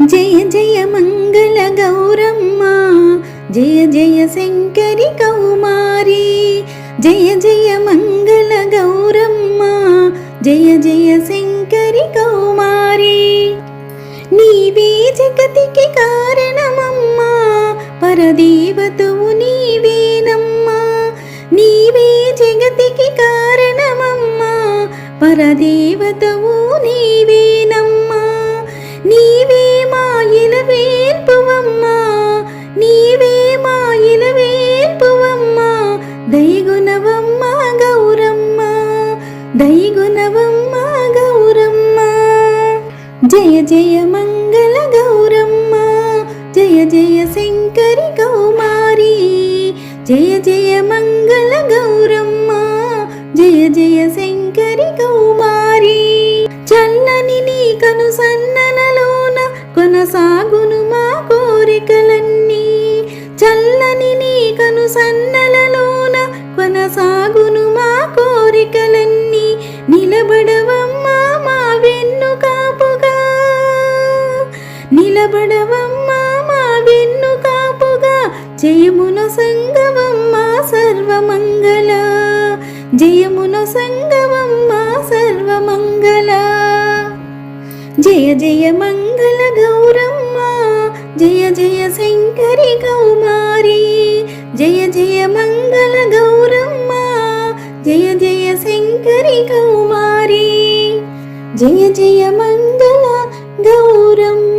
జయ జయ మంగళ గౌరమ్మ జయ జయ శంకరి కౌమారి జయ జయ మంగళ గౌరమ్మ జయ జయ శంకరి కౌమారి. నీవే జగతికి కారణమమ్మా పరదేవతవు నీవేనమ్మా. నీవే జగతికి కారణమమ్మా పరదేవతవు నీవేనమ్మా. నీవే మాయిల వేల్పువమ్మా నీవే మాయిల వేల్పువమ్మా. దయగుణవమ్మ గౌరమ్మ దయగుణవమ్మ గౌరమ్మ. జయ జయ మంగళ గౌరమ్మ జయ జయ శంకరి కౌమారి. జయ జయ మంగళ గౌరమ్మ జయ జయ శంకరి కౌ సాగును మా కోరికలన్నీ నిలబడవమ్మా మా వెన్ను కాపుగా. నిలబడవమ్మా మా వెన్ను కాపుగా. జయమున సంగవమ్మా సర్వమంగళ. జయమున సంగవమ్మా సర్వమంగళ. జయ జయ మంగళ గౌరమ్మ జయ జయ శంకరి గౌమా జయ జయ శంకరి కౌమారి జయ జయ మంగళ గౌరమ్మ.